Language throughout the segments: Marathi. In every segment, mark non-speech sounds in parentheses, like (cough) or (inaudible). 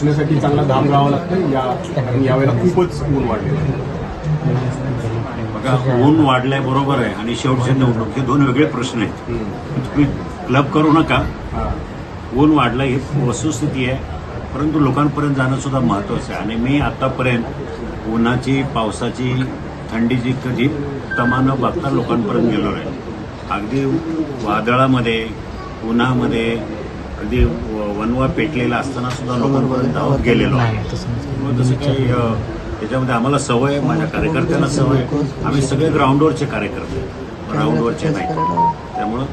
पोहोचण्यासाठी चांगला धाम घ्यावा लागतं. या कारण यावेळेला खूपच ऊन वाढलेलं आहे बघा ऊन वाढलंय बरोबर आहे. आणि शेवटचे निवडणूक हे दोन वेगळे प्रश्न आहेत. तुम्ही क्लब करू नका. ऊन वाढलं ही वस्तुस्थिती आहे. परंतु लोकांपर्यंत जाणं सुद्धा महत्वाचं आहे. आणि मी आतापर्यंत उन्हाची पावसाची थंडीची कधी तमा न बघता लोकांपर्यंत गेलो आहे अगदी वादळामध्ये उन्हामध्ये अगदी व- वनवा पेटलेला असताना सुद्धा लोकांपर्यंत धावत गेलेलो आहे तसं काही अ, त्याच्यामध्ये आम्हाला सवय आहे माझ्या कार्यकर्त्यांना सवय आहे. आम्ही सगळे ग्राउंडवरचे कार्यकर्ते ग्राउंडवरचे नाही. त्यामुळं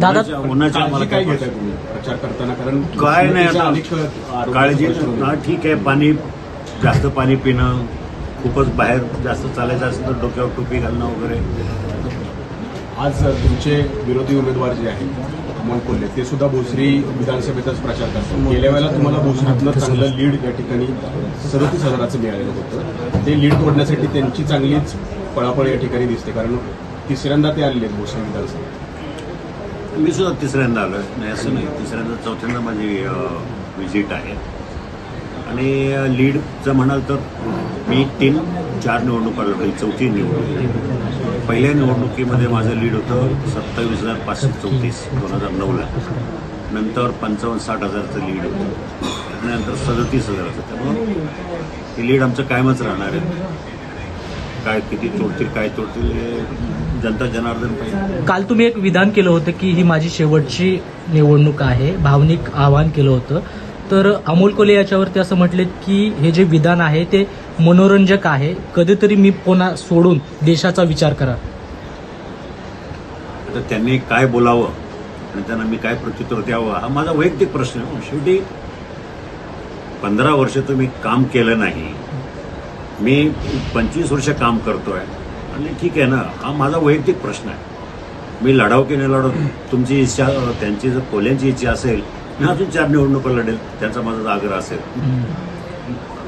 दादा- उन्हाच्या- उन्हाच्या आम्हाला काय काही घेताय तुम्ही? प्रचार करताना? कारण काय नाही आता काळजी. हा ठीक आहे. पाणी जास्त पाणी पिणं खूपच बाहेर जास्त चालायचं असेल तर डोक्यावर टोपी घालणं वगैरे. आज तुमचे विरोधी उमेदवार जे आहेत अमोल कोल्हे. ते सुद्धा भोसरी विधानसभेचाच प्रचार करतात. गेल्या वेळेला तुम्हाला भोसरीतलं चांगलं लीड या ठिकाणी सदतीस हजाराचं मिळालेलं होतं. ते लीड तोडण्यासाठी त्यांची चांगलीच पळापळ या ठिकाणी दिसते कारण तिसऱ्यांदा ते आलेले आहेत भोसरी विधानसभेत. मी सुद्धा तिसऱ्यांदा आलो नाही असं नाही. तिसऱ्यांदा चौथ्यांदा माझी व्हिजिट आहे. आणि लीडचं म्हणाल तर मी तीन चार निवडणुका लढली चौथी निवडणूक. पहिल्या निवडणुकीमध्ये माझं लीड होतं सत्तावीस हजार पाचशे चौतीस दोन हजार नऊला. नंतर पंचावन्न साठ हजारचं लीड होतं. त्यानंतर सदतीस हजाराचं त्यामुळं हे लीड आमचं कायमच राहणार आहे. काय किती तोडतील काय तोडतील जनता जनार्दन पाहिजे. काल तुम्ही एक विधान केलं होतं की ही माझी शेवटची निवडणूक आहे. भावनिक आवाहन केलं होतं. तर अमोल कोले याच्यावरती असं म्हटलेत की हे जे विधान आहे ते मनोरंजक आहे. कधीतरी मी पुन्हा सोडून देशाचा विचार करा. तर त्यांनी काय बोलावं आणि त्यांना मी काय प्रत्युत्तर द्यावं हा माझा वैयक्तिक प्रश्न आहे. शेवटी पंधरा वर्ष तुम्ही काम केलं नाही. मी पंचवीस वर्ष काम करतोय. आणि ठीक आहे ना हा माझा वैयक्तिक प्रश्न आहे. मी लढाव की नाही लढव तुमची इच्छा त्यांची जर कोल्यांची इच्छा असेल मी अजून चार निवडणुका लढेल त्यांचा माझा आग्रह असेल.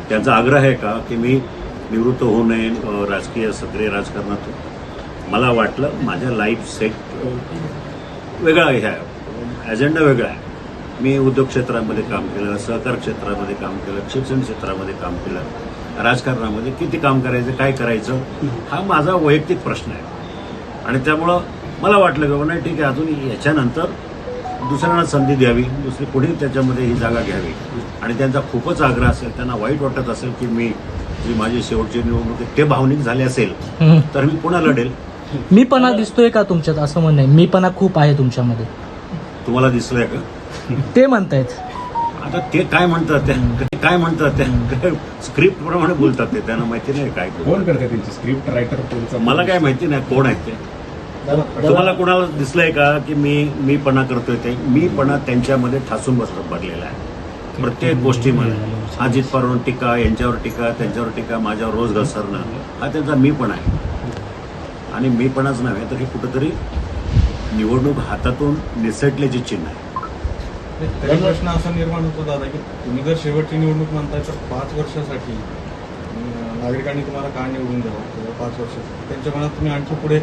त्यांचा आग्रह आहे का की मी निवृत्त होऊ नये राजकीय सक्रिय राजकारणातून मला वाटलं माझ्या लाईफ सेट वेगळा हे आहे. अजेंडा वेगळा आहे. मी उद्योग क्षेत्रामध्ये काम केलं सहकार क्षेत्रामध्ये काम केलं शिक्षण क्षेत्रामध्ये काम केलं. राजकारणामध्ये किती काम करायचं काय करायचं हा माझा वैयक्तिक प्रश्न आहे. आणि त्यामुळं मला वाटलं की नाही ठीक आहे अजून याच्यानंतर दुसऱ्यांना संधी द्यावी दुसरी पुढे त्याच्यामध्ये ही जागा घ्यावी. आणि त्यांचा खूपच आग्रह असेल त्यांना वाईट वाटत असेल की मी जी माझी शेवटची निवडणूक आहे, ते भावनिक झाले असेल. तर मी पुन्हा लढेल. मीपणा दिसतोय का तुमच्यात? असं म्हणणं आहे. मीपणा खूप आहे तुमच्यामध्ये. तुम्हाला दिसलंय का? ते म्हणतायत. आता ते काय म्हणतात ते काय म्हणतात त्या स्क्रिप्ट प्रमाणे बोलतात ते. त्यांना माहिती नाही काय कोण करते त्यांची? स्क्रिप्ट रायटर कोणचा? मला काय माहिती नाही कोण आहेत ते? तुम्हाला कोणाला दिसलंय का की मी मीपणा करतोय ते? मीपणा त्यांच्यामध्ये ठासून बसत भरलेला आहे. प्रत्येक गोष्टीमध्ये. अजित पवार टीका यांच्यावर टीका त्यांच्यावर टीका माझ्यावर रोज घसरणं. हा त्यांचा मीपणा आहे. आणि मीपणाच नव्हे तर हे कुठंतरी निवडणूक हातातून निसटल्याचे चिन्ह आहे. तरी प्रश्न असा निर्माण होतो दादा की तुम्ही जर शेवटची निवडणूक म्हणताय तर पाच वर्षासाठी नागरिकांनी तुम्हाला का निवडून द्यावं? पाच वर्षासाठी? त्यांच्या मनात तुम्ही आणखी पुढे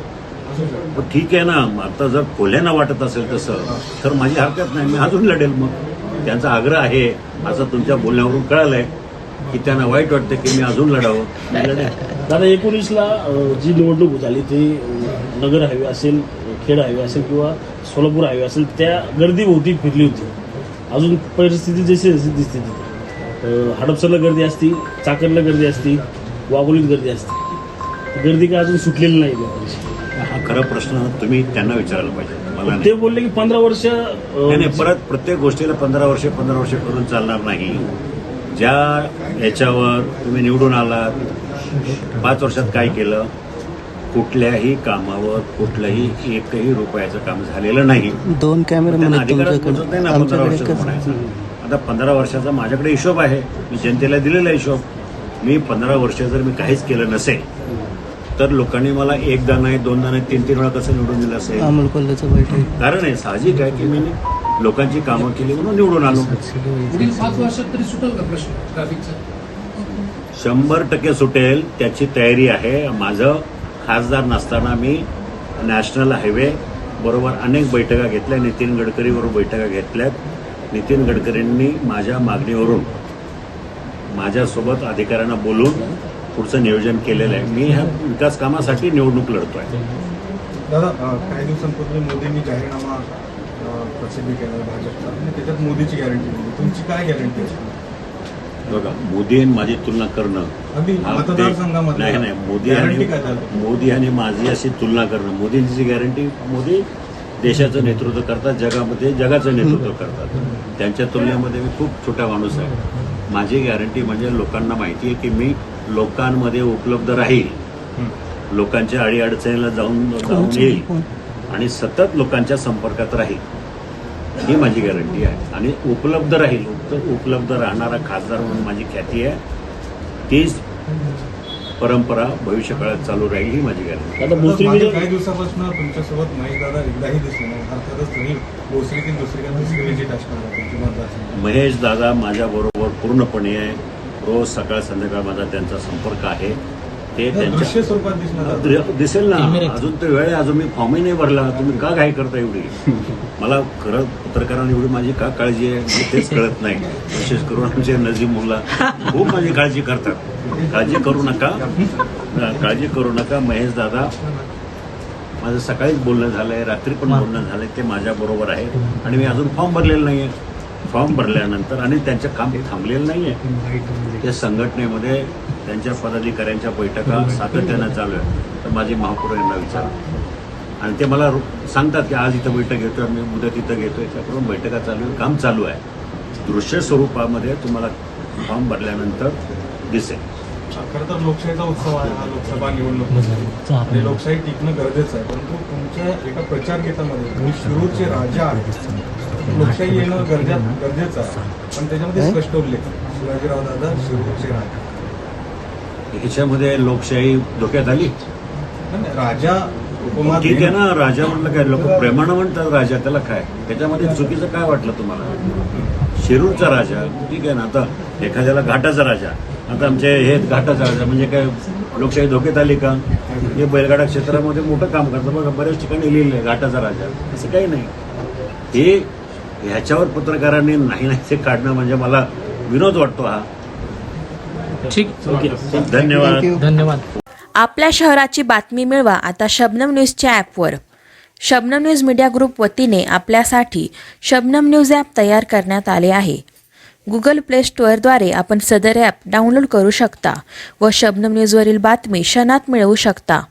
पण ठीक आहे ना आता जर कोल्ह्यांना वाटत असेल तसं तर माझी हरकत नाही मी अजून लढेल मग. त्यांचा आग्रह आहे असं तुमच्या बोलण्यावरून कळालंय की त्यांना वाईट वाटतं की मी अजून लढावं. दादा एकोणीसला जी निवडणूक झाली ती नगर हायवे असेल खेड हायवे असेल किंवा सोलापूर हायवे असेल त्या गर्दीभोवती फिरली होती. अजून परिस्थिती जशी जशी दिसते तिथे. हडपसरला गर्दी असती चाकणला गर्दी असती वाघोलीत गर्दी असते. गर्दी काय अजून सुटलेली नाही हा खरा प्रश्न तुम्ही त्यांना विचारायला पाहिजे. मला नाही. ते बोलले की पंधरा वर्ष नाही नाही, परत प्रत्येक गोष्टीला पंधरा वर्षे पंधरा वर्षे करून चालणार नाही. ज्या याच्यावर तुम्ही निवडून आलात पाच वर्षात काय केलं? कुठल्याही कामावर कुठलंही एकही रुपयाचं काम झालेलं नाही. दोन कॅमेरे त्यांना आहेत अधिकारच तुमच्याकडे. पोचत नाही ना पंधरा आमच्याकडे वर्षाचं एकच म्हणायचं आता पंधरा वर्षाचा माझ्याकडे हिशोब आहे. मी जनतेला दिलेला हिशोब. मी पंधरा वर्ष जर मी काहीच केलं नसेल तर लोकांनी मला एकदा नाही दोनदा नाही तीन तीन वेळा कसं निवडून दिलं असेल? अमोल कोल्हेचं बैठक. कारण आहे साहजिक आहे की मी लोकांची कामं केली म्हणून निवडून आलो. पुढील पाच वर्षात तरी सुटेल का प्रश्न ट्रॅफिकचा? शंभर टक्के सुटेल त्याची तयारी आहे. माझं खासदार नसताना मी नॅशनल हायवे बरोबर अनेक बैठका घेतल्या. नितीन गडकरीबरोबर बैठका घेतल्यात. नितीन गडकरींनी माझ्या मागणीवरून माझ्यासोबत अधिकाऱ्यांना बोलून पुढचं नियोजन केलेलं आहे. मी ह्या विकास कामासाठी निवडणूक लढतोय. दादा अं, काही दिवसांपूर्वी मोदींनी जाहीरनामा प्रसिद्ध केला भाजपचा. आणि त्याच्यात मोदीची गॅरंटी दिली. तुमची काय गॅरंटी आहे? बघा मोदी आणि माझी तुलना करणं अगदी हा ते- मतदारसंघामध्ये नाही नाही मोदी गॅरंटी आणि मोदी आणि माझी अशी तुलना करणं. मोदींची गॅरंटी मोदी देशाचं नेतृत्व करतात जगामध्ये जगाचं नेतृत्व करतात. त्यांच्या तुलनेमध्ये मी खूप छोटा माणूस आहे. माझी गॅरंटी म्हणजे लोकांना माहिती आहे की मी लोकांमध्ये उपलब्ध राहील. लोकांच्या अडीअडचणीला जाऊन जाऊन येईल. आणि सतत लोकांच्या संपर्कात राहील. ही माझी गॅरंटी आहे. आणि उपलब्ध राहील. उप- उपलब्ध राहणारा खासदार म्हणून माझी ख्याती आहे. तीच परंपरा भविष्य काळात चालू राहील ही माझी गॅरंटी काही दिवसापासून तुमच्यासोबत महेश दादा एकदाही दिसले नाही. अर्थातच तुम्ही दुसरी का तिसरी विजिट असणार महेश दादा माझ्याबरोबर पूर्णपणे आहे रोज सकाळ संध्याकाळ माझा त्यांचा संपर्क आहे. ते दृश्य त्यांच्या स्वरूपात दिसणार आहे. दि- दिसेल ना. अजून तो वेळ आहे अजून मी फॉर्मही नाही भरला. तुम्ही का घाई करता एवढी? (laughs) मला खरं पत्रकारांना एवढी माझी का काळजी आहे? मला तेच कळत नाही. विशेष करून आमचे नजीम मुला खूप माझी काळजी करतात. काळजी करू नका. काळजी करू नका महेश दादा. माझं सकाळीच बोलणं झालंय रात्री पण बोलणं झालंय ते माझ्या बरोबर आहे. आणि मी अजून फॉर्म भरलेला नाहीये. फॉर्म भरल्यानंतर आणि त्यांचं काम थांबलेलं नाहीये. त्या संघटनेमध्ये त्यांच्या पदाधिकाऱ्यांच्या बैठका सातत्यानं चालू आहे तर माझी महापौर यांना विचारा. आणि ते मला रो- सांगतात की आज इथं बैठक घेतोय मी उद्या तिथं घेतोय. त्याकडून बैठका चालू आहे काम चालू आहे. दृश्य स्वरूपामध्ये तुम्हाला फॉर्म भरल्यानंतर दिसेल. खरं तर लोकशाहीचा उत्सव आहे हा लोकसभा निवडणूक. आणि लोकशाही टिकणं गरजेचं आहे. परंतु तुमच्या एका प्रचार गीतामध्ये तुम्ही शिरूरचे राजा आहे लोकशाही येणं गरजा गरजेचं आहे. पण त्याच्यामध्ये स्पष्ट उल्लेख. शिवाजीराव दादा शिरूरचे राजा ह्याच्यामध्ये लोकशाही धोक्यात आली? राजा उपमा ठीक आहे ना राजा म्हटलं काय? लोक प्रेमानं म्हणतात राजा त्याला काय? त्याच्यामध्ये चुकीचं काय वाटलं तुम्हाला? शिरूरचा राजा ठीक आहे ना आता एखाद्याला घाटाचा राजा. आता आमचे हे घाटाचा राजा म्हणजे काय लोकशाही धोक्यात आली का? हे बैलगाडा क्षेत्रामध्ये मोठं काम करतं बघा बऱ्याच ठिकाणी लिहिलं आहे घाटाचा राजा. असं काही नाही. हे ह्याच्यावर पत्रकारांनी नाही नाही ते काढणं म्हणजे मला विनोद वाटतो हा. ठीक. धन्यवाद. धन्यवाद. आपल्या शहराची बातमी मिळवा आता शबनम न्यूजच्या ॲपवर. शबनम न्यूज मीडिया ग्रुप वतीने आपल्यासाठी शबनम न्यूज ॲप तयार करण्यात आले आहे. गुगल प्ले स्टोअरद्वारे आपण सदर ॲप डाउनलोड करू शकता व शबनम न्यूजवरील बातमी क्षणात मिळवू शकता.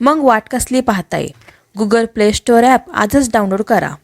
मग वाट कसली पाहताय? गुगल प्ले स्टोअर ॲप आजच डाउनलोड करा.